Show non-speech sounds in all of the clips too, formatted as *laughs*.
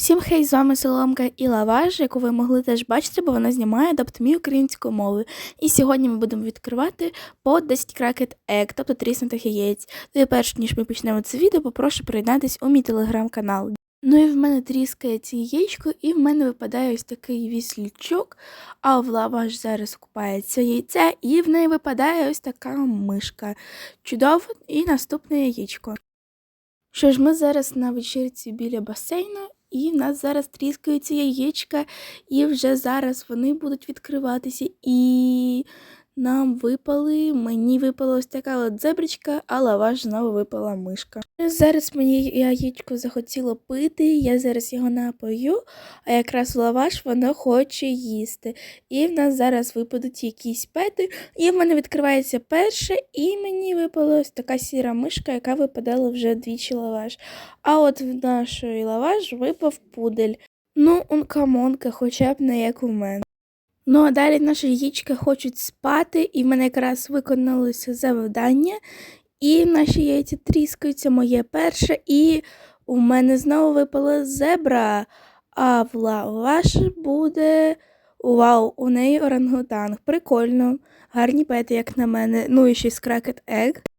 Всім хей, з вами Соломка і Лаваш, яку ви могли теж бачити, бо вона знімає доптомі українською мовою. І сьогодні ми будемо відкривати по 10 кракет ек, тобто тріснутих яєць. Ну і перш ніж ми почнемо це відео, попрошу приєднатись у мій телеграм-канал. Ну і в мене тріскається яєчко, і в мене випадає ось такий віслючок, а в лаваш зараз купається яйце, і в неї випадає ось така мишка. Чудово, і наступне яєчко. Що ж, ми зараз на вечірці біля басейну, і в нас зараз тріскаються яєчка, і вже зараз вони будуть відкриватися. І нам випали, мені випала ось така от зебричка, а лаваш знову випала мишка. Зараз мені яєчко захотіло пити, я зараз його напою, а якраз лаваш воно хоче їсти. І в нас зараз випадуть якісь пети, і в мене відкривається перше, і мені випала ось така сіра мишка, яка випадала вже двічі лаваш. А от в нашої лаваш випав пудель. Ну, он камонка, хоча б не як у мене. Ну, а далі наші яєчка хочуть спати, і в мене якраз виконалося завдання, і наші яйця тріскаються моє перше, і у мене знову випала зебра, а в лаваш буде. Вау, у неї орангутанг. Прикольно. Гарні пети, як на мене. Ну і ще й кракет Egg.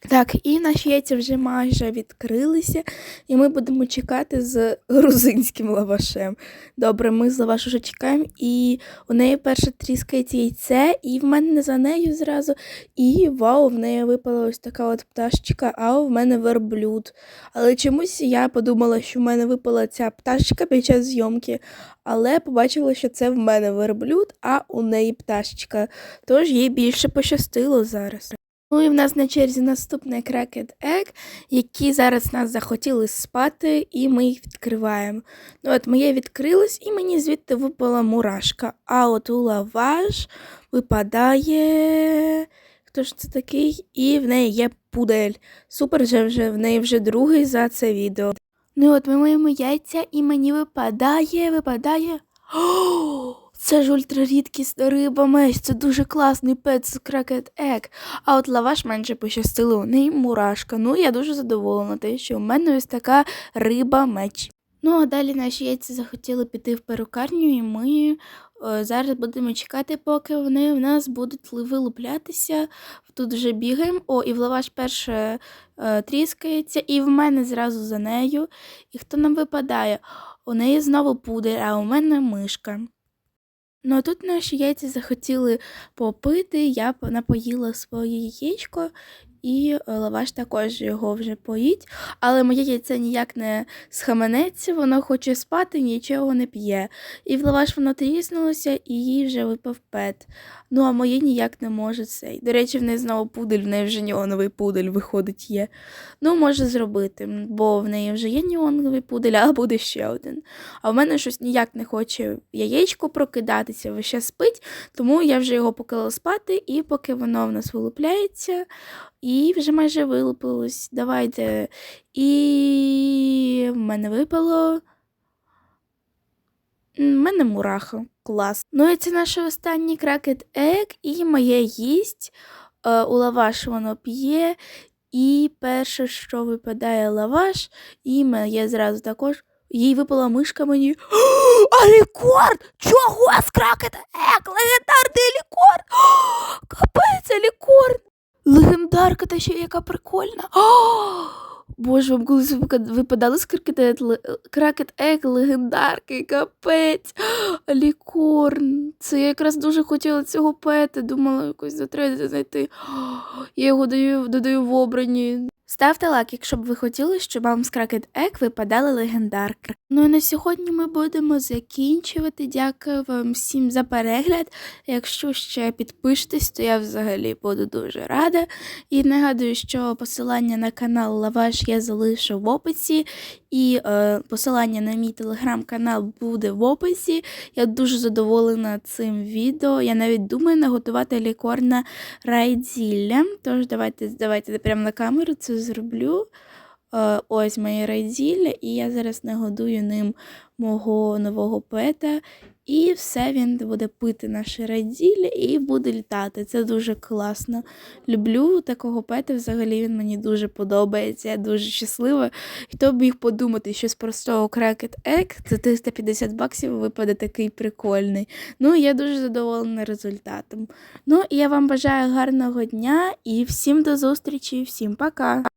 Так, і наші яйця вже майже відкрилися, і ми будемо чекати з *laughs* грузинським лавашем. Добре, ми з лаваш уже чекаємо, і у неї перше тріскається яйце, і в мене за нею зразу. І вау, в неї випала ось така от пташечка, а в мене верблюд. Але чомусь я подумала, що в мене випала ця пташечка під час зйомки, але побачила, що це в мене верблюд, а у неї пташечка. Тож їй більше пощастило зараз. Ну і в нас на черзі наступний крекет Egg, які зараз нас захотіли спати, і ми їх відкриваємо. Ну от моє відкрилось, і мені звідти випала мурашка. А от у лаваш випадає. Хто ж це такий? І в неї є пудель. Супер, вже, в неї вже другий за це відео. Ну от ми маємо яйця, і мені випадає, випадає. *gasps* О, це ж ультрарідкісна риба меч, це дуже класний пет з кракет Ек. А от лаваш менше пощастило, у неї мурашка. Ну, я дуже задоволена, те, що у мене ось така риба меч. Ну, а далі наші яйця захотіли піти в перукарню, і ми е, зараз будемо чекати, поки вони в нас будуть вилуплятися. Тут вже бігаємо. О, і в лаваш перше е, тріскається, і в мене зразу за нею. І хто нам випадає? У неї знову пудель, а у мене мишка. Ну а тут наші яйця захотіли попити, я напоїла своє яєчко, і е, лаваш також його вже поїть. Але моє яйце ніяк не схаменеться, воно хоче спати, нічого не п'є. І в лаваш воно тріснулося, і їй вже випав пет. Ну а моє ніяк не може цей. До речі, в неї знову пудель, в неї вже неоновий пудель виходить є. Ну, може зробити, бо в неї вже є неоновий пудель, *laughs* а буде ще один. А в мене щось ніяк не хоче яєчко прокидатися, весь час спить, тому я вже його поклала спати, і поки воно в нас вилупляється, і вже майже вилупилось. Давайте. І в мене випало. В мене мураха. Клас. Ну і це наш останній кракет Ек, і моє їсть. Е, у лаваш воно п'є. І перше, що випадає лаваш, і моє зразу також. Їй випала мишка мені. *gasps* А лікорд! Чого з кракет Ек? Легендарний лікорд! *gasps* Капець, лікорд! Легендарка та ще яка прикольна. О, Боже, вам колись випадали з кракет, Ек легендарки, капець. Лікорн. Це я якраз дуже хотіла цього пети. Думала, якось затрети знайти. Я його даю, додаю в обрані. Ставте лайк, якщо б ви хотіли, щоб вам з кракет Ек випадали легендарки. Ну і на сьогодні ми будемо закінчувати. Дякую вам всім за перегляд. Якщо ще підпишетесь, то я взагалі буду дуже рада. І нагадую, що посилання на канал Лаваш я залишу в описі, і е, посилання на мій телеграм-канал буде в описі. Я дуже задоволена цим відео. Я навіть думаю наготувати лікорна райдзілля. Тож давайте, давайте прямо на камеру це зроблю. Е, ось моє райділля, і я зараз нагодую ним мого нового пета. І все він буде пити наші раділі і буде літати. Це дуже класно. Люблю такого пета. Взагалі він мені дуже подобається. Я дуже щаслива. Хто б міг подумати, що з простого Cracket Egg за 350 баксів випаде такий прикольний. Ну, я дуже задоволена результатом. Ну, я вам бажаю гарного дня і всім до зустрічі, всім пока!